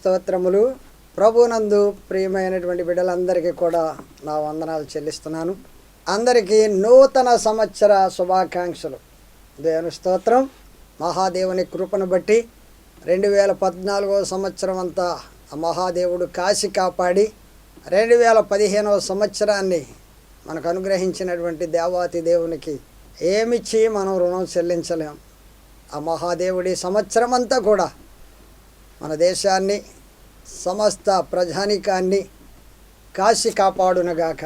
స్తోత్రములు. ప్రభునందు ప్రియమైనటువంటి బిడ్డలందరికీ కూడా నా వందనాలు చెల్లిస్తున్నాను. అందరికీ నూతన సంవత్సర శుభాకాంక్షలు. దేవుని స్తోత్రం మహాదేవుని కృపను బట్టి రెండు వేల పద్నాలుగో సంవత్సరం అంతా ఆ మహాదేవుడు కాశి కాపాడి రెండు వేల పదిహేనవ సంవత్సరాన్ని మనకు అనుగ్రహించినటువంటి దేవాతి దేవునికి ఏమిచ్చి మనం రుణం చెల్లించలేం. ఆ మహాదేవుడి సంవత్సరం అంతా కూడా మన దేశాన్ని సమస్త ప్రజానికాన్ని కాశీ కాపాడునగాక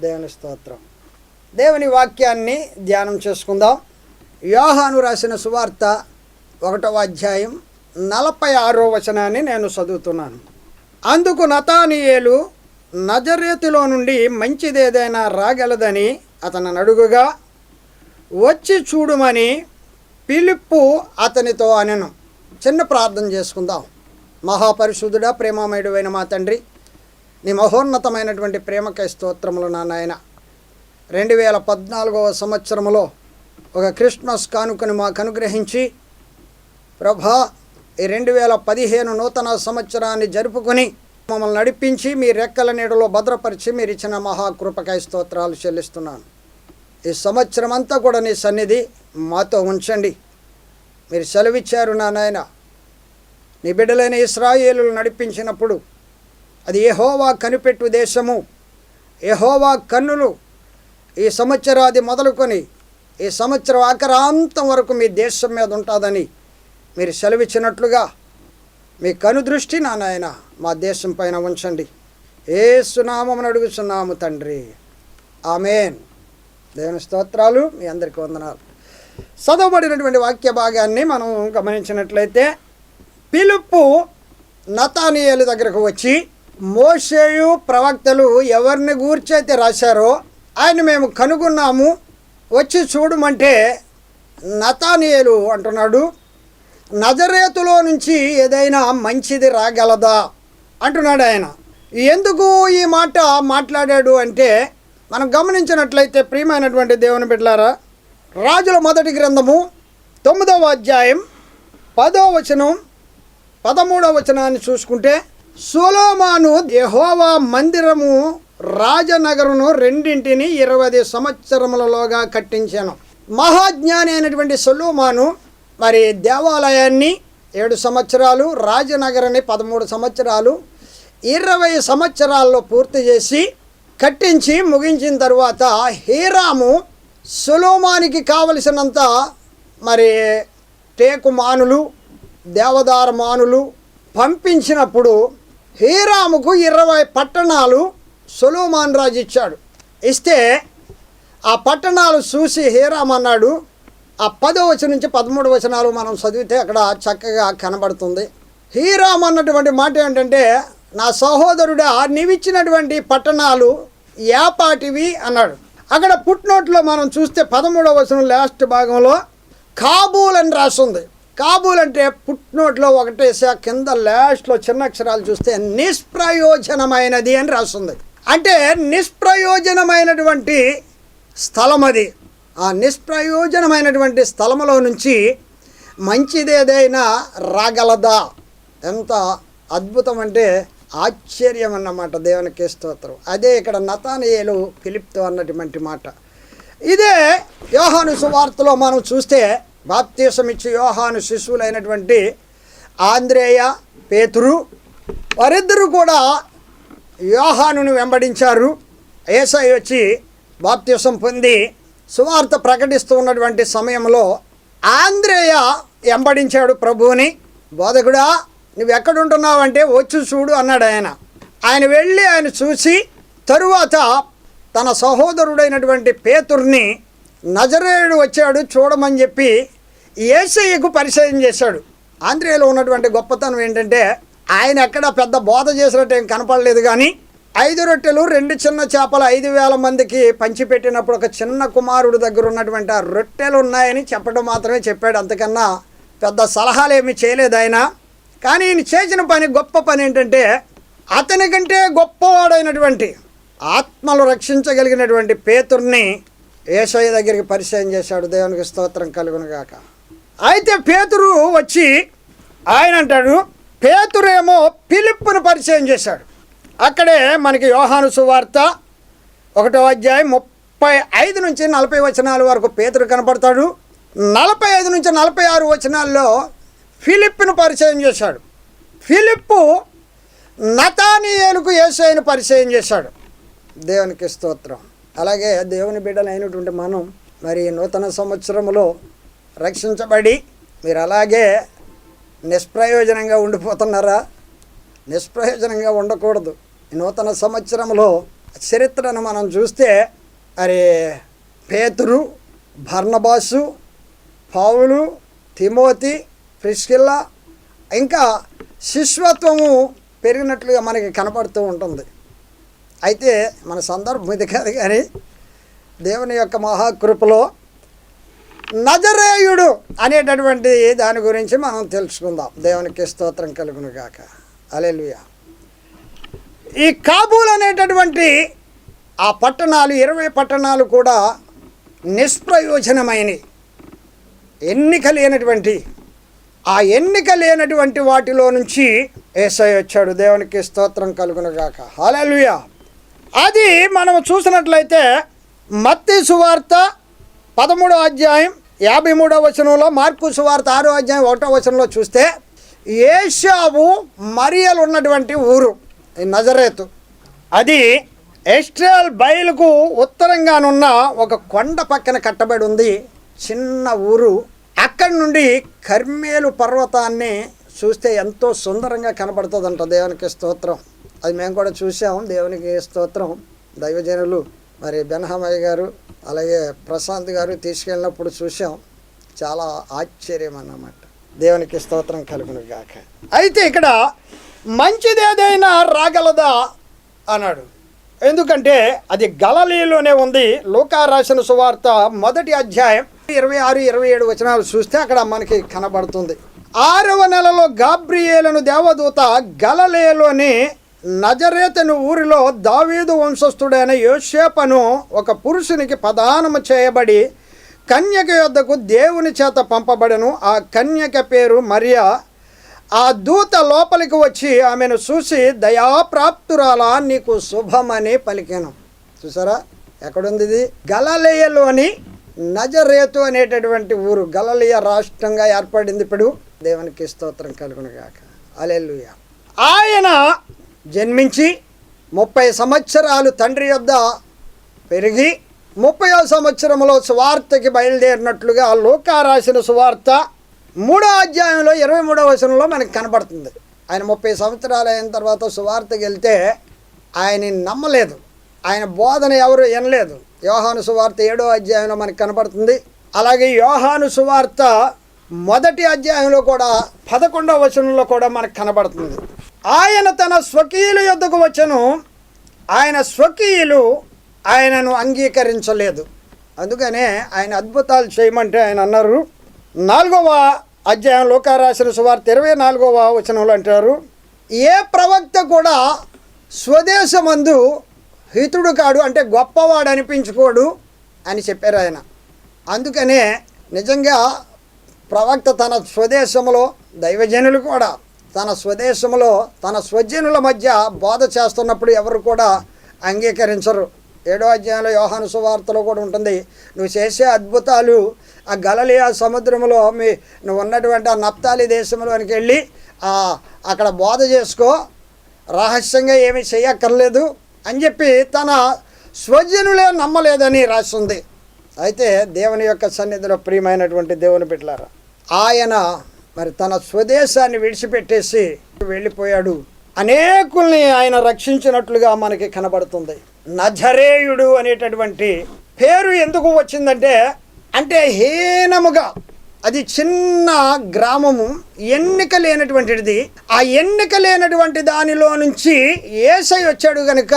దేవుని స్తోత్రం. దేవుని వాక్యాన్ని ధ్యానం చేసుకుందాం. యోహాను రాసిన సువార్త ఒకటవ అధ్యాయం నలభై ఆరో వచనాన్ని నేను చదువుతున్నాను. అందుకు నతానియేలు నజరేతిలో నుండి మంచిదేదైనా రాగలదని అతను అడుగుగా వచ్చి చూడుమని పిలుపు అతనితో అనెను. చిన్న ప్రార్థన చేసుకుందాం. మహాపరిశుద్ధుడా ప్రేమమయుడైన మా తండ్రి నీ మహోన్నతమైనటువంటి ప్రేమకై స్తోత్రములు నా నాయన. రెండు వేల పద్నాలుగవ సంవత్సరములో ఒక క్రిస్మస్ కానుకను మాకు అనుగ్రహించి ప్రభా ఈ రెండు వేల పదిహేను నూతన సంవత్సరాన్ని జరుపుకొని మమ్మల్ని నడిపించి మీ రెక్కల నీడలో భద్రపరిచి మీరు ఇచ్చిన మహాకృపకాయ స్తోత్రాలు చెల్లిస్తున్నాను. ఈ సంవత్సరం అంతా కూడా నీ సన్నిధి మాతో ఉంచండి. మీరు సెలవిచ్చారు నా నాయన. నీ బిడ్డలైన ఇస్రాయేలు నడిపించినప్పుడు అది ఏహోవా కనిపెట్టు దేశము. ఏహోవా కన్నులు ఈ సంవత్సరాది మొదలుకొని ఈ సంవత్సరం ఆకరాంతం వరకు మీ దేశం మీద ఉంటుందని మీరు సెలవిచ్చినట్లుగా మీ కనుదృష్టి నా నాయన మా దేశం పైన ఉంచండి. ఏ సునామం అడుగుతున్నాము తండ్రి. ఆమెన్. దేవుని స్తోత్రాలు మీ అందరికీ వందనాలు. చదవబడినటువంటి వాక్య భాగాన్ని మనం గమనించినట్లయితే పిలుపు నతానియలు దగ్గరకు వచ్చి మోషేయు ప్రవక్తలు ఎవరిని గూర్చైతే రాశారో ఆయన మేము కనుగొన్నాము వచ్చి చూడమంటే నతానియలు అంటున్నాడు నజరేతులో నుంచి ఏదైనా మంచిది రాగలదా? అంటున్నాడు ఆయన. ఎందుకు ఈ మాట మాట్లాడాడు అంటే మనం గమనించినట్లయితే ప్రియమైనటువంటి దేవుని బిడ్డలారా రాజుల మొదటి గ్రంథము తొమ్మిదవ అధ్యాయం పదో వచనం పదమూడవ వచనాన్ని చూసుకుంటే సోలోమాను యహోవా మందిరము రాజనగరును రెండింటిని ఇరవై సంవత్సరములలోగా కట్టించాను. మహాజ్ఞాని అయినటువంటి సొలోమాను మరి దేవాలయాన్ని ఏడు సంవత్సరాలు రాజనగరాన్ని పదమూడు సంవత్సరాలు ఇరవై సంవత్సరాల్లో పూర్తి చేసి కట్టించి ముగించిన తర్వాత హీరాము సులోమానికి కావలసినంత మరి టేకు మానులు దేవదార మానులు పంపించినప్పుడు హీరాముకు ఇరవై పట్టణాలు సులోమాన్ రాజు ఇచ్చాడు. ఇస్తే ఆ పట్టణాలు చూసి హీరామ్ అన్నాడు ఆ పదో వచనం నుంచి పదమూడు వచనాలు మనం చదివితే అక్కడ చక్కగా కనబడుతుంది. హీరామ్ అన్నటువంటి మాట ఏంటంటే నా సహోదరుడా నీవిచ్చినటువంటి పట్టణాలు యాపాటివి అన్నాడు. అక్కడ పుట్నోట్లో మనం చూస్తే పదమూడవ వచనం లాస్ట్ భాగంలో కాబూల్ అని రాస్తుంది కాబూల్ అంటే పుట్నోట్లో ఒకటేసా కింద లాస్ట్లో చిన్న అక్షరాలు చూస్తే నిష్ప్రయోజనమైనది అని రాస్తుంది అంటే నిష్ప్రయోజనమైనటువంటి స్థలం అది. ఆ నిష్ప్రయోజనమైనటువంటి స్థలములో నుంచి మంచిదేదైనా రాగలదా? ఎంత అద్భుతం అంటే ఆశ్చర్యం అన్నమాట దేవునికి స్తోత్రం. అదే ఇక్కడ నతానయేలు ఫిలిప్తో అన్నటువంటి మాట. ఇదే యోహాను సువార్తలో మనం చూస్తే బాప్తీసం ఇచ్చి యోహాను శిశువులైనటువంటి ఆంద్రేయ పేతురు వారిద్దరూ కూడా యోహానుని వెంబడించారు. ఏసై వచ్చి బాప్తీసం పొంది సువార్త ప్రకటిస్తూ ఉన్నటువంటి సమయంలో ఆంధ్రేయ వెంబడించాడు ప్రభువుని. బోధకుడా నువ్వు ఎక్కడుంటున్నావంటే వచ్చి చూడు అన్నాడు ఆయన. ఆయన వెళ్ళి ఆయన చూసి తరువాత తన సహోదరుడైనటువంటి పేతుర్ని నజరేయుడు వచ్చాడు చూడమని చెప్పి ఏసయ్యకు పరిచయం చేశాడు. ఆంధ్రేయులో ఉన్నటువంటి గొప్పతనం ఏంటంటే ఆయన ఎక్కడ పెద్ద బోధ చేసినట్టు ఏం కనపడలేదు కానీ ఐదు రొట్టెలు రెండు చిన్న చేపలు ఐదు వేల మందికి పంచిపెట్టినప్పుడు ఒక చిన్న కుమారుడు దగ్గర ఉన్నటువంటి ఆ రొట్టెలు ఉన్నాయని చెప్పడం మాత్రమే చెప్పాడు. అంతకన్నా పెద్ద సలహాలు ఏమీ చేయలేదు ఆయన. కానీ ఈయన చేసిన పని గొప్ప పని ఏంటంటే అతని కంటే గొప్పవాడైనటువంటి ఆత్మలు రక్షించగలిగినటువంటి పేతుర్ని ఏసయ్య దగ్గరికి పరిచయం చేశాడు. దేవునికి స్తోత్రం కలుగునుగాక. అయితే పేతురు వచ్చి ఆయన అంటాడు పేతురేమో పిలుపును పరిచయం చేశాడు. అక్కడే మనకి యోహాను సువార్త ఒకటో అధ్యాయం ముప్పై ఐదు నుంచి నలభై వచనాల వరకు పేతురు కనపడతాడు. నలభై ఐదు నుంచి నలభై ఆరు వచనాల్లో ఫిలిప్ను పరిచయం చేశాడు. ఫిలిప్పు నతానియేలుకు యేసయ్యను పరిచయం చేశాడు. దేవునికి స్తోత్రం. అలాగే దేవుని బిడ్డలైనటువంటి మనం మరి నూతన సంవత్సరంలో రక్షించబడి మీరు అలాగే నిష్ప్రయోజనంగా ఉండిపోతున్నారా? నిష్ప్రయోజనంగా ఉండకూడదు. నూతన సంవత్సరంలో చరిత్రను మనం చూస్తే మరి పేతురు భర్ణబాసు పావులు తిమోతి ప్రిస్కిల్లా. ఇంకా శిష్యత్వము పెరిగినట్లుగా మనకి కనపడుతూ ఉంటుంది. అయితే మన సందర్భం ఇది కాదు కానీ దేవుని యొక్క మహాకృపలో నజరేయుడు అనేటటువంటి దాని గురించి మనం తెలుసుకుందాం. దేవునికి స్తోత్రం కలుగును గాక. అలెలుయ ఈ కాబూల్ అనేటటువంటి ఆ పట్టణాలు ఇరవై పట్టణాలు కూడా నిష్ప్రయోజనమైనవి. ఎన్నిక లేనటువంటి ఆ ఎన్నిక లేనటువంటి వాటిలో నుంచి ఏసై వచ్చాడు. దేవునికి స్తోత్రం కలుగునగాక. గాక అది మనం చూసినట్లయితే మత్తి సువార్త పదమూడో అధ్యాయం యాభై మూడో వచనంలో మార్కు సువార్త ఆరో అధ్యాయం ఒకటో వచనంలో చూస్తే ఏషావు మరియలు ఉన్నటువంటి ఊరు నజరేతు. అది ఎస్ట్రియల్ బయలుకు ఉత్తరంగానున్న ఒక కొండ పక్కన కట్టబడి ఉంది. చిన్న ఊరు. అక్కడి నుండి కర్మేలు పర్వతాన్ని చూస్తే ఎంతో సుందరంగా కనబడుతుందంట దేవునికి స్తోత్రం. అది మేము కూడా చూసాం దేవునికి స్తోత్రం. దైవజనులు మరి బెనహమయ్య గారు అలాగే ప్రశాంత్ గారు తీసుకెళ్ళినప్పుడు చూసాం చాలా ఆశ్చర్యం అన్నమాట. దేవునికి స్తోత్రం కలుగును గాక. అయితే ఇక్కడ మంచిదేదైనా రాగలదా అన్నాడు. ఎందుకంటే అది గలలీలోనే ఉంది. లూకా రాసిన సువార్త మొదటి అధ్యాయం ఇరవై ఆరు ఇరవై ఏడు వచనాలు చూస్తే అక్కడ మనకి కనబడుతుంది. ఆరవ నెలలో గాబ్రియేలను దేవదూత గలలేలోని నజరేతను ఊరిలో దావీదు వంశస్థుడైన యోసేపను ఒక పురుషునికి ప్రదానము చేయబడి కన్యక యొద్దకు దేవుని చేత పంపబడను. ఆ కన్యక పేరు మరియా. ఆ దూత లోపలికి వచ్చి ఆమెను చూసి దయాప్రాప్తురాలా నీకు శుభమని పలికాను. చూసారా? ఎక్కడుంది ఇది? గలలేయలోని నజరేతు అనేటటువంటి ఊరు గలలియ రాష్ట్రంగా ఏర్పడింది ఇప్పుడు. దేవునికి స్తోత్రం కలుగును గాక. అలెల్లుయ ఆయన జన్మించి ముప్పై సంవత్సరాలు తండ్రి యొద్ద పెరిగి ముప్పయో సంవత్సరంలో సువార్తకి బయలుదేరినట్లుగా లోకా రాసిన సువార్త మూడో అధ్యాయంలో ఇరవై మూడవ వచనంలో మనకి కనబడుతుంది. ఆయన ముప్పై సంవత్సరాలు అయిన తర్వాత సువార్తకి వెళ్తే ఆయన్ని నమ్మలేదు. ఆయన బోధన ఎవరు వినలేదు. యోహాను సువార్త ఏడో అధ్యాయంలో మనకి కనబడుతుంది అలాగే యోహాను సువార్త మొదటి అధ్యాయంలో కూడా పదకొండవ వచనంలో కూడా మనకు కనబడుతుంది ఆయన తన స్వకీయుల యొద్దకు వచ్చను. ఆయన స్వకీయులు ఆయనను అంగీకరించలేదు. అందుకనే ఆయన అద్భుతాలు చేయమంటే ఆయన అన్నారు. నాలుగవ అధ్యాయం లోకారాసిన సువార్త ఇరవై నాలుగవ వచనంలో అంటారు. ఏ ప్రవక్త కూడా స్వదేశమందు హితుడు కాడు అంటే గొప్పవాడు అనిపించుకోడు అని చెప్పారు ఆయన. అందుకనే నిజంగా ప్రవక్త తన స్వదేశంలో దైవజనులు కూడా తన స్వదేశంలో తన స్వజనుల మధ్య బోధ చేస్తున్నప్పుడు ఎవరు కూడా అంగీకరించరు. ఏడో అధ్యాయంలో యోహాను సువార్తలో కూడా ఉంటుంది నువ్వు చేసే అద్భుతాలు ఆ గలలియా సముద్రంలో మీ నువ్వు ఉన్నటువంటి ఆ నప్తాలి దేశంలోనికి వెళ్ళి అక్కడ బోధ చేసుకో. రహస్యంగా ఏమీ చేయక్కర్లేదు. అని చెప్పి తన స్వజనులే నమ్మలేదని రాస్తుంది. అయితే దేవుని యొక్క సన్నిధిలో ప్రియమైనటువంటి దేవుని పెట్టారు ఆయన మరి తన స్వదేశాన్ని విడిచిపెట్టేసి వెళ్ళిపోయాడు. అనేకుల్ని ఆయన రక్షించినట్లుగా మనకి కనబడుతుంది. నజరేయుడు అనేటటువంటి పేరు ఎందుకు వచ్చిందంటే అంటే హీనముగా అది చిన్న గ్రామము ఎన్నిక లేనటువంటిది. ఆ ఎన్నిక లేనటువంటి దానిలో నుంచి ఏసై వచ్చాడు కనుక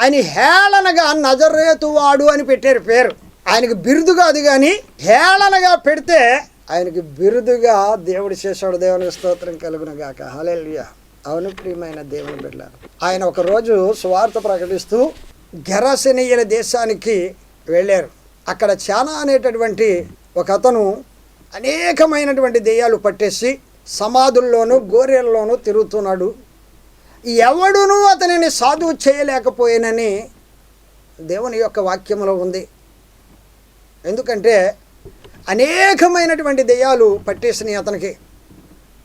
ఆయన హేళనగా నజరేతువాడు అని పెట్టారు పేరు. ఆయనకు బిరుదు కాదు కానీ హేళనగా పెడితే ఆయనకి బిరుదుగా దేవుడు చేశాడు. దేవుని స్తోత్రం కలుగును గాక. హల్లెలూయా. అవును ప్రియమైన దేవుని బిడ్డ ఆయన ఒకరోజు స్వార్థ ప్రకటిస్తూ గెరసెనీయుల దేశానికి వెళ్ళారు. అక్కడ చాలా అనేటటువంటి ఒక అతను అనేకమైనటువంటి దెయ్యాలు పట్టేసి సమాధుల్లోనూ గోరెల్లోనూ తిరుగుతున్నాడు. ఎవడునూ అతనిని సాధువు చేయలేకపోయానని దేవుని యొక్క వాక్యంలో ఉంది. ఎందుకంటే అనేకమైనటువంటి దెయ్యాలు పట్టేసినాయి అతనికి.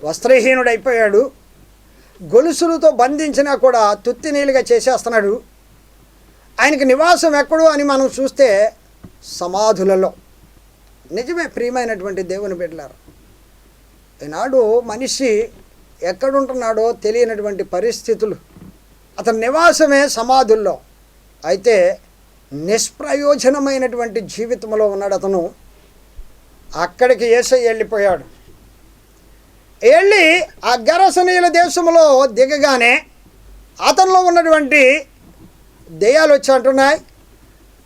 వస్త్రహీనుడైపోయాడు. గొలుసులతో బంధించినా కూడా తుత్తి చేసేస్తున్నాడు. ఆయనకి నివాసం ఎక్కడు అని మనం చూస్తే సమాధులలో. నిజమే ప్రియమైనటువంటి దేవుని బిడ్డలారు. ఈనాడు మనిషి ఎక్కడుంటున్నాడో తెలియనటువంటి పరిస్థితులు. అతని నివాసమే సమాధుల్లో. అయితే నిష్ప్రయోజనమైనటువంటి జీవితంలో ఉన్నాడు అతను. అక్కడికి ఏసై వెళ్ళిపోయాడు. వెళ్ళి ఆ గరసనీయుల దేశంలో దిగగానే అతనిలో ఉన్నటువంటి దెయ్యాలు వచ్చి అంటున్నాయి.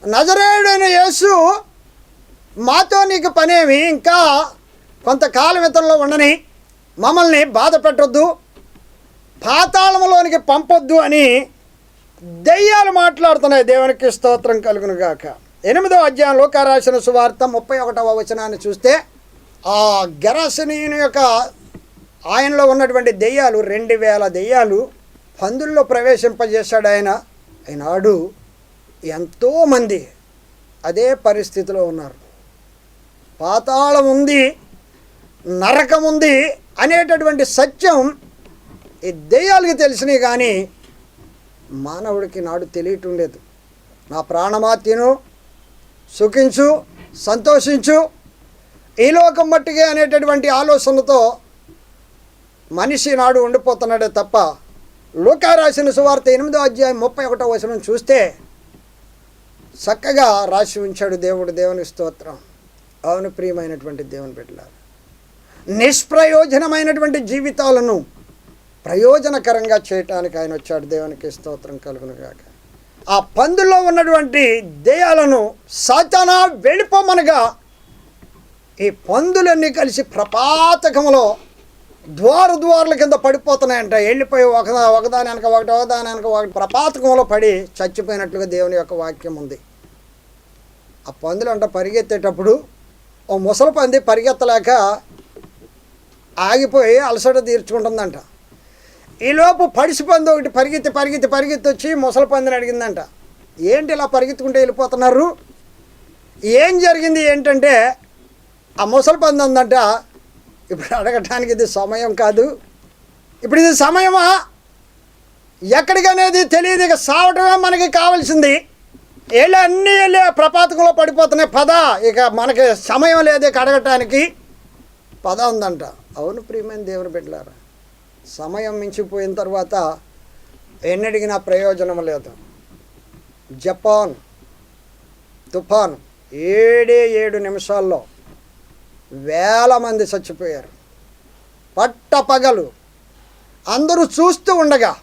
నజరేయుడైన యేసు మాతో నీకు పనేమి? ఇంకా కొంతకాలం ఇతరులో ఉండని మమ్మల్ని బాధ పెట్టొద్దు పాతాళంలోనికి పంపొద్దు అని దెయ్యాలు మాట్లాడుతున్నాయి. దేవునికి స్తోత్రం కలుగును గాక. ఎనిమిదో అధ్యాయంలో రాసిన సువార్త ముప్పై ఒకటవ వచనాన్ని చూస్తే ఆ గరసనీయుని యొక్క ఆయనలో ఉన్నటువంటి దెయ్యాలు రెండు వేల దెయ్యాలు పందుల్లో ప్రవేశింపజేశాడు ఆయన. ఈనాడు ఎంతోమంది అదే పరిస్థితిలో ఉన్నారు. పాతాళం ఉంది నరకం ఉంది అనేటటువంటి సత్యం ఈ దెయ్యాలకి తెలిసినవి కానీ మానవుడికి నాడు తెలియటం లేదు. నా ప్రాణమా తిను సుఖించు సంతోషించు ఈ లోకం మట్టిగే అనేటటువంటి ఆలోచనతో మనిషి నాడు ఉండిపోతున్నాడే తప్ప లూకా రాసిన సువార్త ఎనిమిదో అధ్యాయం ముప్పై ఒకటో వచనం చూస్తే చక్కగా రాసి ఉంచాడు దేవుడు దేవుని స్తోత్రం. అవును ప్రియమైనటువంటి దేవుని బిడ్డలారు నిష్ప్రయోజనమైనటువంటి జీవితాలను ప్రయోజనకరంగా చేయటానికి ఆయన వచ్చాడు. దేవునికి స్తోత్రం కలుగునుగాక. ఆ పందులో ఉన్నటువంటి దేయాలను సాతానా వెళ్ళిపోమనగా ఈ పందులన్నీ కలిసి ప్రపాతకములో ద్వార ద్వారుల కింద పడిపోతున్నాయంట. వెళ్ళిపోయి ఒక ఒకదాని వెనక ఒకటి ఒకదాని వెనక ఒకటి ప్రపాతకంలో పడి చచ్చిపోయినట్లుగా దేవుని యొక్క వాక్యం ఉంది. ఆ పందులు అంట పరిగెత్తేటప్పుడు ఓ ముసలి పంది పరిగెత్తలేక ఆగిపోయి అలసట తీర్చుకుంటుందంట. ఈలోపు పడిసి పంది ఒకటి పరిగెత్తి పరిగెత్తి పరిగెత్తి వచ్చి ముసలి పందిని అడిగిందంట. ఏంటి ఇలా పరిగెత్తుకుంటే వెళ్ళిపోతున్నారు? ఏం జరిగింది ఏంటంటే ఆ ముసలి పంది ఉందంట ఇప్పుడు అడగటానికి ఇది సమయం కాదు. ఇప్పుడు ఇది సమయమా? ఎక్కడికనేది తెలియదు ఇక సావటమే మనకి కావాల్సింది. వెళ్ళి అన్నీ వెళ్ళి ప్రపాతకంలో పడిపోతున్నాయి. పద. ఇక మనకి సమయం లేదు ఇక అడగటానికి. పద ఉందంట. అవును ప్రియమైన దేవుని బిడ్డలారా సమయం మించిపోయిన తర్వాత ఎన్నడిగినా ప్రయోజనం లేదు. జపాన్ తుఫాన్ ఏడే ఏడు నిమిషాల్లో వేల మంది చచ్చిపోయారు. పట్టపగలు అందరూ చూస్తూ ఉండగా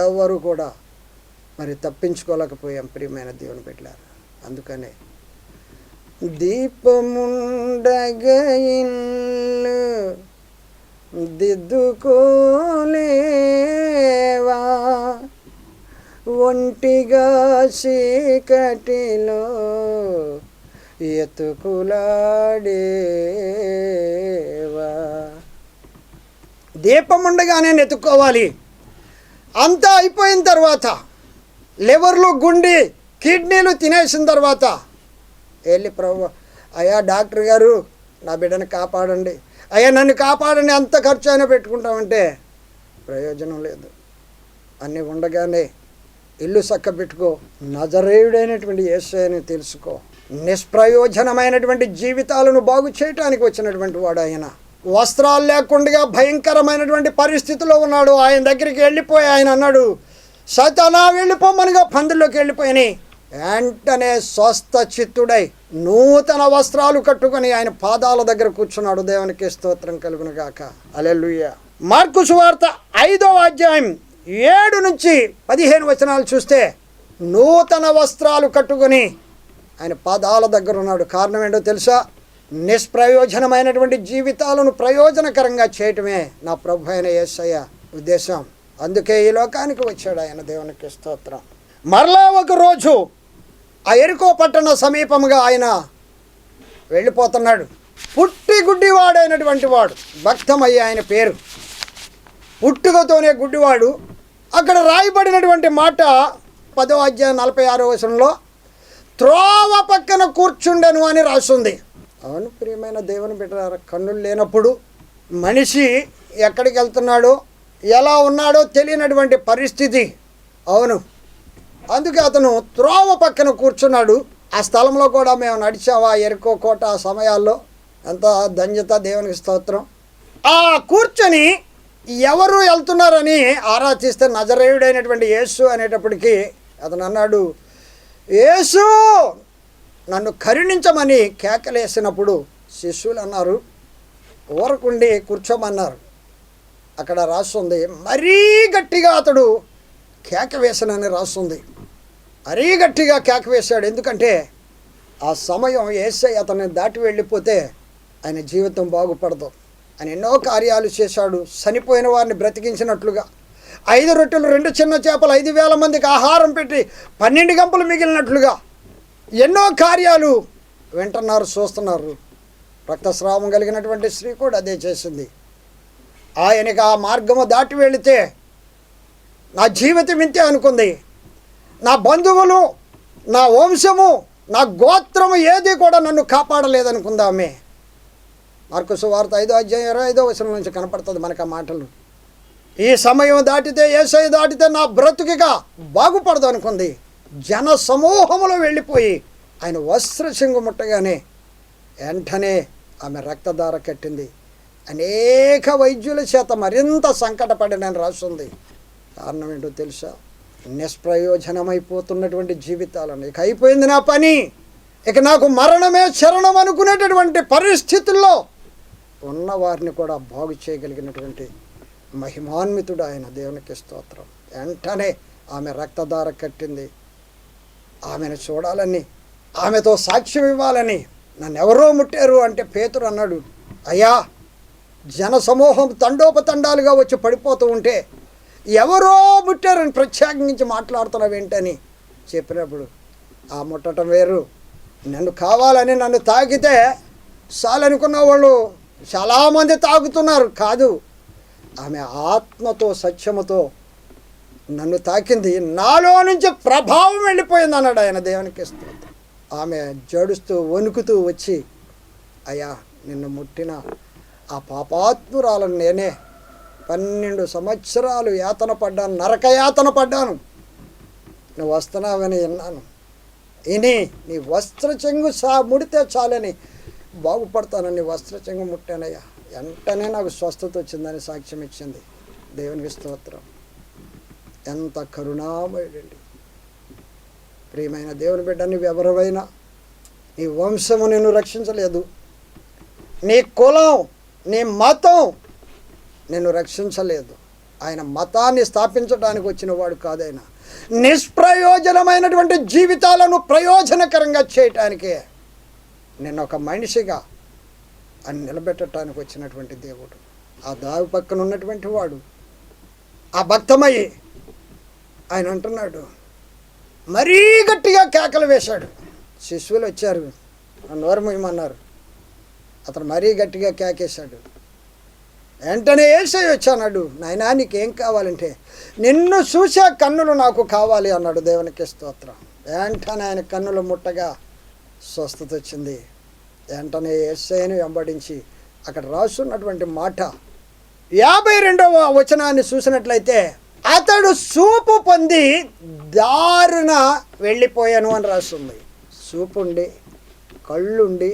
ఎవరు కూడా మరి తప్పించుకోలేకపోయాం ప్రియమైన దేవుని పెట్టారు అందుకనే దీపముండగా ఇల్లు దిద్దుకోలేవా? ఒంటిగా చీకటిలో ఎతుకులాడేవా? దీపముండగా నేను ఎత్తుక్కోవాలి అంతా అయిపోయిన తర్వాత లివర్లు గుండి కిడ్నీలు తినేసిన తర్వాత వెళ్ళి ప్రభు అయ్యా డాక్టర్ గారు నా బిడ్డను కాపాడండి. అయ్యా నన్ను కాపాడండి అంత ఖర్చు అయినా పెట్టుకుంటామంటే ప్రయోజనం లేదు. అన్నీ ఉండగానే ఇల్లు చక్క పెట్టుకో నజరేయుడైనటువంటి యేసని తెలుసుకో. నిష్ప్రయోజనమైనటువంటి జీవితాలను బాగు చేయటానికి వచ్చినటువంటి వాడు ఆయన. వస్త్రాలు లేకుండా భయంకరమైనటువంటి పరిస్థితిలో ఉన్నాడు. ఆయన దగ్గరికి వెళ్ళిపోయి ఆయన అన్నాడు సతనా వెళ్ళిపోమనిగా పందుల్లోకి వెళ్ళిపోయినాయి వెంటనే స్వస్థ చిత్తుడై నూతన వస్త్రాలు కట్టుకొని ఆయన పాదాల దగ్గర కూర్చున్నాడు. దేవునికి స్తోత్రం కలుగును గాక. అలెలుయ్య మార్కు సువార్త ఐదవ అధ్యాయం ఏడు నుంచి పదిహేను వచనాలు చూస్తే నూతన వస్త్రాలు కట్టుకొని ఆయన పాదాల దగ్గర ఉన్నాడు. కారణం ఏంటో తెలుసా? నిష్ప్రయోజనమైనటువంటి జీవితాలను ప్రయోజనకరంగా చేయటమే నా ప్రభు అయిన యేసయ్య ఉద్దేశం. అందుకే ఈ లోకానికి వచ్చాడు ఆయన దేవునికి స్తోత్రం. మరలా ఒక రోజు ఆ ఎరుకో పట్టణ సమీపంగా ఆయన వెళ్ళిపోతున్నాడు. పుట్టి గుడ్డివాడైనటువంటి వాడు భక్తమయ్య ఆయన పేరు. పుట్టుకతోనే గుడ్డివాడు. అక్కడ రాయబడినటువంటి మాట పదో అధ్యాయం నలభై ఆరో వచనంలో త్రోవ పక్కన కూర్చుండెను అని రాస్తుంది అవును ప్రియమైన దేవుని బిడ్డ కన్నులు లేనప్పుడు మనిషి ఎక్కడికి వెళ్తున్నాడో? ఎలా ఉన్నాడో తెలియనటువంటి పరిస్థితి. అవును. అందుకే అతను త్రోవ పక్కన కూర్చున్నాడు. ఆ స్థలంలో కూడా మేము నడిచావా ఎరుకో కోట ఆ సమయాల్లో? ఎంత ధన్యత దేవునికి స్తోత్రం. ఆ కూర్చొని ఎవరు వెళ్తున్నారని ఆరాధిస్తే నజరేయుడైనటువంటి యేసు అనేటప్పటికీ అతను అన్నాడు యేసు నన్ను కరుణించమని కేకలేసినప్పుడు శిష్యులు అన్నారు ఊరకుండి కూర్చోమన్నారు. అక్కడ రాస్తుంది మరీ గట్టిగా అతడు కేక వేసనని రాస్తుంది. మరీ గట్టిగా కేక వేశాడు. ఎందుకంటే ఆ సమయం ఏసై అతన్ని దాటి వెళ్ళిపోతే ఆయన జీవితం బాగుపడదు. ఆయన ఎన్నో కార్యాలు చేశాడు. చనిపోయిన వారిని బ్రతికించినట్లుగా. ఐదు రొట్టెలు రెండు చిన్న చేపలు ఐదు వేల మందికి ఆహారం పెట్టి పన్నెండు గంపలు మిగిలినట్లుగా ఎన్నో కార్యాలు వింటున్నారు చూస్తున్నారు. రక్తస్రావం కలిగినటువంటి స్త్రీ కూడా అదే చేసింది. ఆయనకి ఆ మార్గము దాటి వెళితే నా జీవితం ఇంతే అనుకుంది. నా బంధువులు నా వంశము నా గోత్రము ఏది కూడా నన్ను కాపాడలేదనుకుందామే. మార్కు వార్త ఐదో అధ్యాయం ఇరవై ఐదో వచనం నుంచి కనపడుతుంది మనకు ఆ మాటలు. ఈ సమయం దాటితే ఏసై దాటితే నా బ్రతుకిగా బాగుపడదు అనుకుంది. జన సమూహంలో వెళ్ళిపోయి ఆయన వస్త్ర సింగు ముట్టగానే వెంటనే ఆమె రక్తధార కట్టింది. అనేక వైద్యుల చేత మరింత సంకటపడినని రాస్తుంది కారణం ఏంటో తెలుసా? నిష్ప్రయోజనమైపోతున్నటువంటి జీవితాలను. ఇక అయిపోయింది నా పని. ఇక నాకు మరణమే శరణం అనుకునేటటువంటి పరిస్థితుల్లో ఉన్నవారిని కూడా బాగు చేయగలిగినటువంటి మహిమాన్వితుడు ఆయన దేవునికి స్తోత్రం. వెంటనే ఆమె రక్తధార కట్టింది. ఆమెను చూడాలని ఆమెతో సాక్ష్యం ఇవ్వాలని నన్ను ఎవరో ముట్టారు అంటే పేతురు అన్నాడు అయ్యా జన సమూహం తండోపతండాలుగా వచ్చి పడిపోతూ ఉంటే ఎవరో ముట్టారని ప్రత్యేకించి మాట్లాడుతున్నావు ఏంటని చెప్పినప్పుడు ఆ ముట్టడం వేరు. నన్ను కావాలని నన్ను తాకితే చాలనుకున్న వాళ్ళు చాలామంది తాగుతున్నారు. కాదు ఆమె ఆత్మతో సత్యముతో నన్ను తాకింది. నాలో నుంచి ప్రభావం వెళ్ళిపోయింది అన్నాడు ఆయన దేవునికి స్తోత్రం. ఆమె జడుస్తూ వణుకుతూ వచ్చి అయ్యా నిన్ను ముట్టిన ఆ పాపాత్మురాలను నేనే పన్నెండు సంవత్సరాలు యాతన పడ్డాను నరక యాతన పడ్డాను. నువ్వు వస్తున్నావని విన్నాను ఇని నీ వస్త్ర చెంగు సా ముడితే చాలని బాగుపడతానని వస్త్ర చెంగు ముట్టానయ్యా. వెంటనే నాకు స్వస్థత వచ్చిందని సాక్ష్యం ఇచ్చింది దేవునికి స్తోత్రం. ఎంత కరుణామయుడండి. ప్రియమైన దేవుని బిడ్డ నువ్వు ఎవరివైనా నీ వంశము నిన్ను రక్షించలేదు. నీ కులం నీ మతం నిన్ను రక్షించలేదు. ఆయన మతాన్ని స్థాపించడానికి వచ్చిన వాడు కాదైనా నిష్ప్రయోజనమైనటువంటి జీవితాలను ప్రయోజనకరంగా చేయటానికే నిన్న ఒక మనిషిగా అని నిలబెట్టడానికి వచ్చినటువంటి దేవుడు. ఆ దావి పక్కన ఉన్నటువంటి వాడు. ఆ భక్తమయ్యి ఆయన అంటున్నాడు మరీ గట్టిగా కేకలు వేశాడు. శిశువులు వచ్చారు నోరు మేమన్నారు అతను మరీ గట్టిగా కేకేశాడు. వెంటనే ఏసై వచ్చాడు నాయనా నీకేం కావాలంటే నిన్ను చూసే కన్నులు నాకు కావాలి అన్నాడు దేవునికి స్తోత్రం. వెంటనే ఆయన కన్నులు ముట్టగా స్వస్థత వచ్చింది. వెంటనే ఏసైని వెంబడించి అక్కడ రాసున్నటువంటి మాట యాభై రెండవ వచనాన్ని చూసినట్లయితే అతడు సూపు పొంది దారుణ వెళ్ళిపోయాను అని రాస్తుంది చూపు ఉండి కళ్ళుండి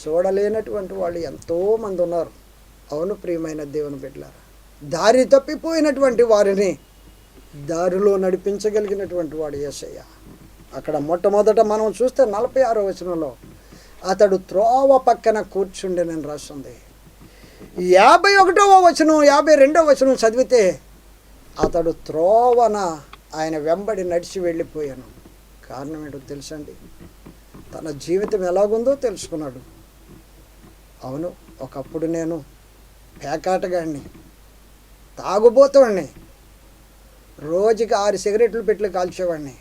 చూడలేనటువంటి వాళ్ళు ఎంతోమంది ఉన్నారు. అవును ప్రియమైన దేవుని బిడ్డలారా దారి తప్పిపోయినటువంటి వారిని దారిలో నడిపించగలిగినటువంటి వాడు ఏసయ్య. అక్కడ మొట్టమొదట మనం చూస్తే నలభై ఆరో వచనంలో అతడు త్రోవ పక్కన కూర్చుండేనని రాస్తుంది. యాభై ఒకటవ వచనం యాభై రెండవ వచనం చదివితే అతడు త్రోవన ఆయన వెంబడి నడిచి వెళ్ళిపోయాను. కారణం ఏంటో తెలుసండి? తన జీవితం ఎలాగుందో తెలుసుకున్నాడు. అవును ఒకప్పుడు నేను పేకాటగాడిని తాగుబోతాడిని రోజుకి ఆరు సిగరెట్లు పెట్లు కాల్చేవాడిని.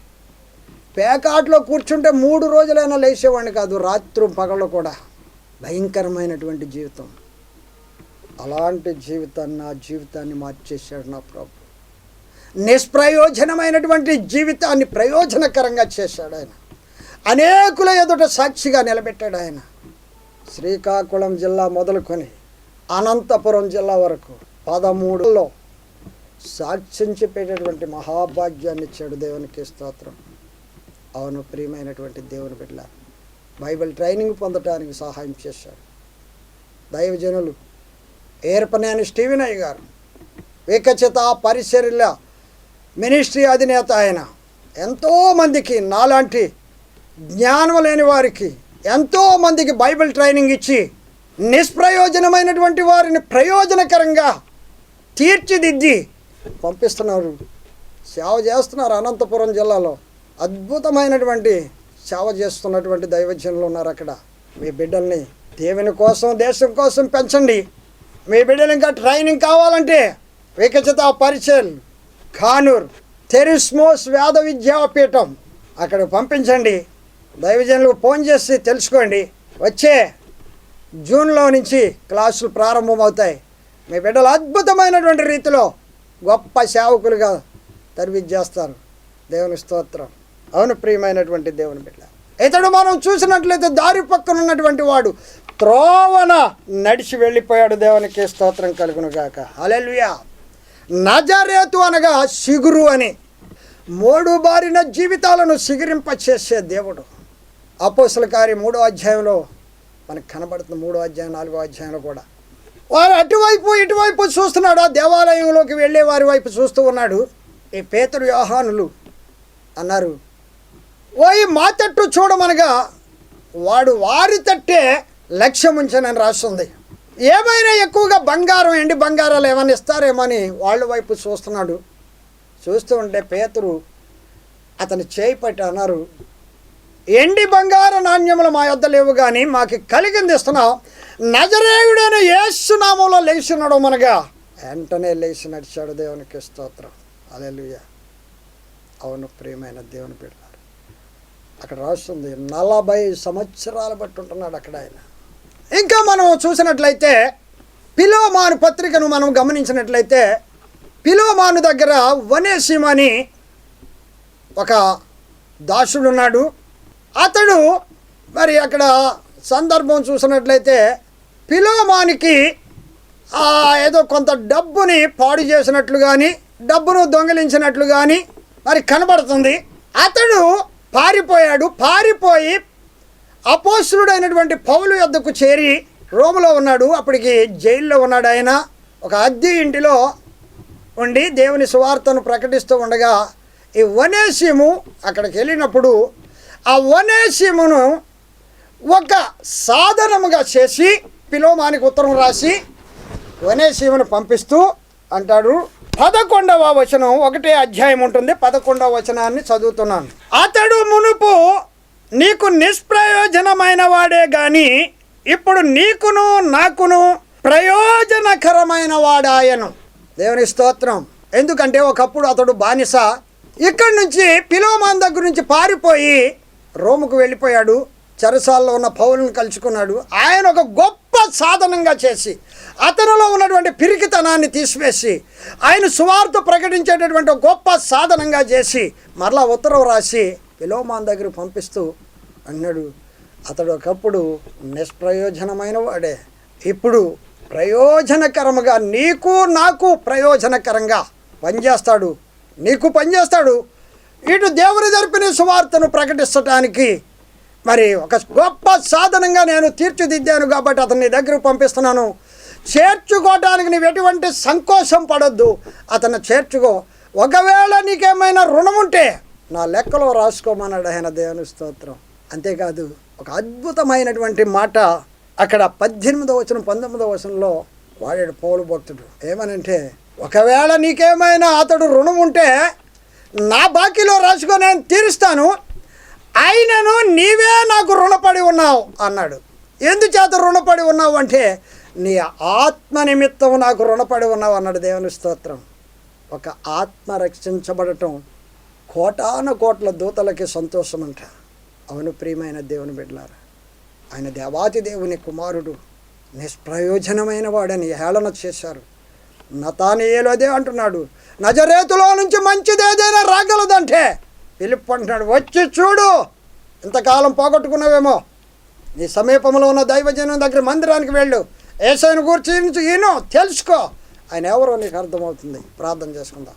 పేకాట్లో కూర్చుంటే మూడు రోజులైనా లేచేవాడిని కాదు రాత్రి పగళ్ళు కూడా. భయంకరమైనటువంటి జీవితం. అలాంటి జీవితాన్ని నా జీవితాన్ని మార్చేశాడు నా ప్రభు. నిష్ప్రయోజనమైనటువంటి జీవితాన్ని ప్రయోజనకరంగా చేశాడు ఆయన. అనేకుల ఎదుట సాక్షిగా నిలబెట్టాడు ఆయన. శ్రీకాకుళం జిల్లా మొదలుకొని అనంతపురం జిల్లా వరకు పదమూడులో సాక్ష్యం చెప్పేటటువంటి మహాభాగ్యాన్ని ఇచ్చాడు దేవునికి స్తోత్రం. అవును ప్రియమైనటువంటి దేవుని బిడ్డ బైబిల్ ట్రైనింగ్ పొందటానికి సహాయం చేశాడు. దైవజనులు ఏర్పనేని స్టీవినయ్య గారు వికచిత పరిశీల మినిస్ట్రీ అధినేత ఆయన ఎంతోమందికి నాలాంటి జ్ఞానం లేని వారికి ఎంతోమందికి బైబిల్ ట్రైనింగ్ ఇచ్చి నిష్ప్రయోజనమైనటువంటి వారిని ప్రయోజనకరంగా తీర్చిదిద్ది పంపిస్తున్నారు. సేవ చేస్తున్నారు అనంతపురం జిల్లాలో. అద్భుతమైనటువంటి సేవ చేస్తున్నటువంటి దైవజనులు ఉన్నారు అక్కడ. మీ బిడ్డల్ని దేవుని కోసం దేశం కోసం పెంచండి. మీ బిడ్డలు ఇంకా ట్రైనింగ్ కావాలంటే వికచిత పరిచయం ఖానూర్ తెరిస్మోస్ వేద విద్యాపీఠం అక్కడ పంపించండి. దైవజనులకు ఫోన్ చేసి తెలుసుకోండి. వచ్చే జూన్లో నుంచి క్లాసులు ప్రారంభమవుతాయి. మీ బిడ్డలు అద్భుతమైనటువంటి రీతిలో గొప్ప సేవకులుగా చేస్తారు దేవుని స్తోత్రం. అవును ప్రియమైనటువంటి దేవుని బిడ్డ. ఇతడు మనం చూసినట్లయితే దారి పక్కన ఉన్నటువంటి వాడు త్రోవన నడిచి వెళ్ళిపోయాడు. దేవునికి స్తోత్రం కలుగును గాక హల్లెలూయా. నజరేతు అనగా సిగురు అని. మూడు బారిన జీవితాలను సిగిరింపచేసే దేవుడు. అపోసల కార్య మూడో అధ్యాయంలో మనకు కనబడుతుంది మూడో అధ్యాయం నాలుగో అధ్యాయంలో కూడా. వారు అటువైపు ఇటువైపు చూస్తున్నాడు ఆ దేవాలయంలోకి వెళ్ళే వారి వైపు చూస్తూ ఉన్నాడు. ఈ పేతురు యోహానులు అన్నారు ఓయి మా తట్టు చూడమనగా వాడు వారి తట్టే లక్ష్యం ఉంచనని రాస్తుంది. ఏమైనా ఎక్కువగా బంగారం ఎండి బంగారాలు ఏమైనా ఇస్తారేమని వాళ్ళ వైపు చూస్తున్నాడు. చూస్తూ ఉంటే పేతురు అతను చేయి పట్టి అన్నారు ఎండి బంగార నాణ్యములు మా యొద్ద లేవు కానీ మాకు కలిగింది ఇస్తున్నాం నజరేయుడైన యేసునామంలో లేచి నడవమనగా వెంటనే లేచి నడిచాడు దేవునికి స్తోత్రం. అలెలుయ అవును ప్రియమైన దేవుని బిడ్డారు. అక్కడ రాస్తుంది నలభై సంవత్సరాలు బట్టి ఉంటున్నాడు అక్కడ ఆయన. ఇంకా మనం చూసినట్లయితే పిలోమాను పత్రికను మనం గమనించినట్లయితే పిలోమాను దగ్గర వనేసిమని ఒక దాసుడు ఉన్నాడు అతడు మరి అక్కడ సందర్భం చూసినట్లయితే పిలోమానికి ఏదో కొంత డబ్బుని పాడు చేసినట్లు కానీ డబ్బును దొంగిలించినట్లు కానీ మరి కనబడుతుంది. అతడు పారిపోయాడు. పారిపోయి అపోసులుడైనటువంటి పౌలు యొద్దకు చేరి రోములో ఉన్నాడు. అప్పటికి జైల్లో ఉన్నాడు ఆయన. ఒక అద్దె ఇంటిలో ఉండి దేవుని సువార్తను ప్రకటిస్తూ ఉండగా ఈ వనేసిము అక్కడికి వెళ్ళినప్పుడు ఆ వనేసిమును ఒక సాధనముగా చేసి పిలోమానికి ఉత్తరం రాసి వనేసీమను పంపిస్తూ అంటాడు. పదకొండవ వచనం ఒకటే అధ్యాయం ఉంటుంది. పదకొండవ వచనాన్ని చదువుతున్నాను. అతడు మునుపు నీకు నిష్ప్రయోజనమైన వాడే గాని ఇప్పుడు నీకును నాకును ప్రయోజనకరమైన వాడాయను. దేవుని స్తోత్రం. ఎందుకంటే ఒకప్పుడు అతడు బానిస. ఇక్కడి నుంచి పిలోమాన్ దగ్గర నుంచి పారిపోయి రోముకు వెళ్ళిపోయాడు చెరసాల్లో ఉన్న పౌలను కలుసుకున్నాడు. ఆయన ఒక గొప్ప సాధనంగా చేసి అతనిలో ఉన్నటువంటి పిరికితనాన్ని తీసివేసి ఆయన సువార్త ప్రకటించేటటువంటి గొప్ప సాధనంగా చేసి మరలా ఉత్తరం రాసి విలోమాన్ దగ్గర పంపిస్తూ అన్నాడు. అతడు ఒకప్పుడు నిష్ప్రయోజనమైన వాడే. ఇప్పుడు ప్రయోజనకరముగా నీకు నాకు ప్రయోజనకరంగా పనిచేస్తాడు. నీకు పనిచేస్తాడు. ఇటు దేవుని జరిపిన సువార్తను ప్రకటించడానికి మరి ఒక గొప్ప సాధనంగా నేను తీర్చిదిద్దాను కాబట్టి అతన్ని దగ్గరకు పంపిస్తున్నాను. చేర్చుకోవటానికి నీవు ఎటువంటి సంకోచం పడొద్దు. అతను చేర్చుకో. ఒకవేళ నీకేమైనా రుణం ఉంటే నా లెక్కలో రాసుకోమన్నాడు ఆయన దేవుని స్తోత్రం. అంతేకాదు ఒక అద్భుతమైనటువంటి మాట అక్కడ పద్దెనిమిదో వచనం పంతొమ్మిదో వచనంలో వాడాడు పౌలు భక్తుడు. ఏమనంటే ఒకవేళ నీకేమైనా అతడు రుణం ఉంటే నా బాకీలో రాసుకో నేను తీరుస్తాను. అయినను నీవే నాకు రుణపడి ఉన్నావు అన్నాడు. ఎందుచేత రుణపడి ఉన్నావు అంటే నీ ఆత్మ నిమిత్తం నాకు రుణపడి ఉన్నావు అన్నాడు దేవుని స్తోత్రం. ఒక ఆత్మ రక్షించబడటం కోటాను కోట్ల దూతలకి సంతోషం అంట అవును ప్రియమైన దేవుని బిడ్డలారా ఆయన దేవాతి దేవుని కుమారుడు నిష్ప్రయోజనమైన వాడని హేళన చేశారు. నతానియేలు అదే అంటున్నాడు. నజరేతులో నుంచి మంచిది ఏదైనా రాగలదంటే పిలుపు అంటున్నాడు వచ్చి చూడు. ఇంతకాలం పోగొట్టుకున్నావేమో. నీ సమీపంలో ఉన్న దైవజనం దగ్గర మందిరానికి వెళ్ళు. ఏసైను గురించి ఈను తెలుసుకో. ఆయన ఎవరో నీకు అర్థమవుతుంది. ప్రార్థన చేసుకుందాం.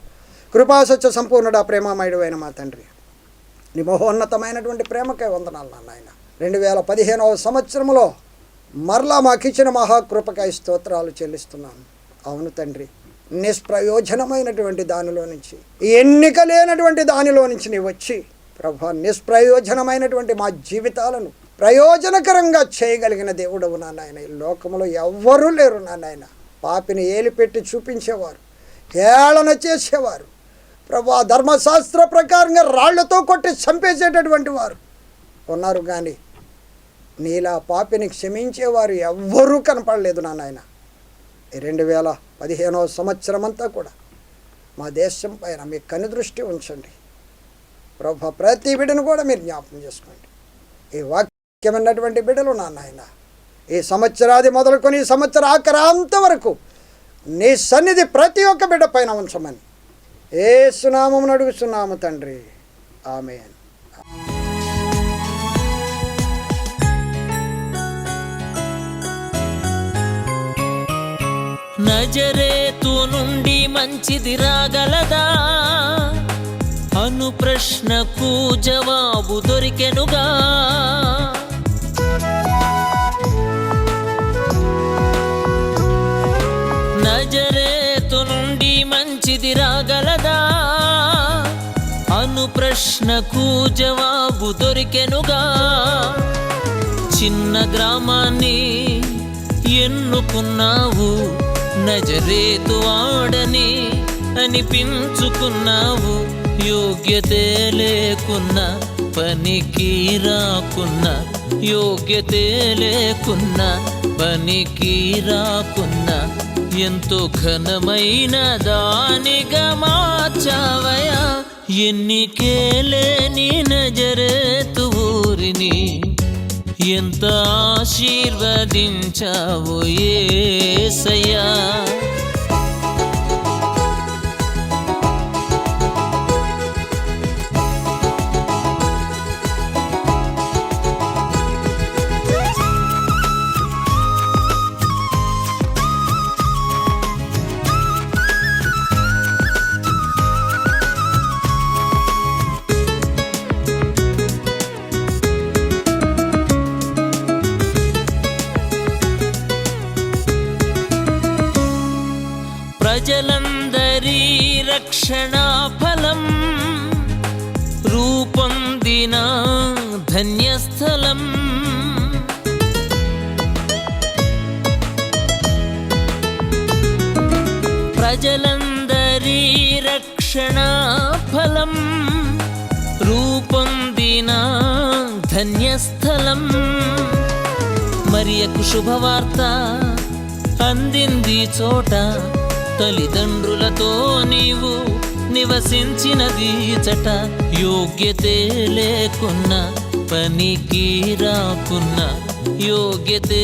కృపాసత్య సంపూర్ణుడా ప్రేమామయుడు అయిన మా తండ్రి. నీ మహోన్నతమైనటువంటి ప్రేమకే వందనాలు నాన్న ఆయన రెండు వేల పదిహేనవ సంవత్సరంలో మరలా మాకిచ్చిన మహాకృపకాయ స్తోత్రాలు చెల్లిస్తున్నాను అవును తండ్రి. నిష్ప్రయోజనమైనటువంటి దానిలో నుంచి ఎన్నిక లేనటువంటి దానిలో నుంచి నీ వచ్చి ప్రభా నిష్ప్రయోజనమైనటువంటి మా జీవితాలను ప్రయోజనకరంగా చేయగలిగిన దేవుడవు నా నాయన. ఈ లోకంలో ఎవ్వరూ లేరు నా నాయన. పాపిని ఏలిపెట్టి చూపించేవారు హేళన చేసేవారు ప్రభా ధర్మశాస్త్ర ప్రకారంగా రాళ్ళతో కొట్టి చంపేసేటటువంటి వారు ఉన్నారు కానీ నీలా పాపిని క్షమించేవారు ఎవ్వరూ కనపడలేదు నా నాయన. రెండు వేల పదిహేనవ సంవత్సరం అంతా కూడా మా దేశం పైన మీ కనుదృష్టి ఉంచండి. ప్రభా ప్రతి బిడ్డను కూడా మీరు జ్ఞాపకం చేసుకోండి. ఈ వాక్యమైనటువంటి బిడ్డలు నా నాయన ఈ సంవత్సరాది మొదలుకొని ఈ సంవత్సర ఆకరాంత వరకు నీ సన్నిధి ప్రతి ఒక్క బిడ్డ పైన ఉంచమని ఏ సునామం అడుగుతున్నాము తండ్రి. ఆమె నజరేతు నుండి మంచిది రాగలదా? అను ప్రశ్నకు జవాబు దొరికెనుగా? నజరేతు నుండి మంచిది రాగలదా? అను ప్రశ్నకు జవాబు దొరికెనుగా? చిన్న గ్రామాన్ని ఎన్నుకున్నావు? నజరేతు వాడని అనిపించుకున్నావు యోగ్యతే లేకున్నా పనికి రాకున్నా యోగ్యతే లేకున్నా పనికి రాకున్నా ఎంతో ఘనమైన దానిగా మార్చావయా ఎన్నికేలేని నజరేతు ఊరిని ఎంత ఆశీర్వదించావు ఏసయ్యా. ధన్యస్థలం. ప్రజలందరి రక్షణ ఫలం. రూపొందిన ధన్యస్థలం. మరియకు శుభవార్త అందింది చోట. తల్లిదండ్రులతో నీవు నివసించినది చట. యోగ్యతే లేకున్నా పనికి రాకున్న యోగ్యతే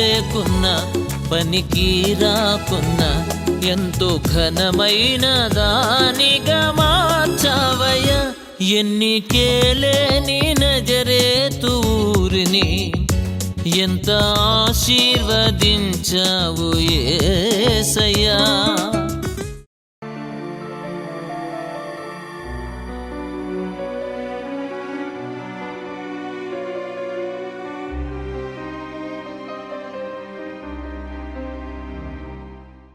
లేకున్నా పనికి రాకున్న ఎంతో ఘనమైన దానిగా మార్చావయ ఎన్నికేలేని నజరేతూరిని ఎంత ఆశీర్వదించావు ఏసయ్యా.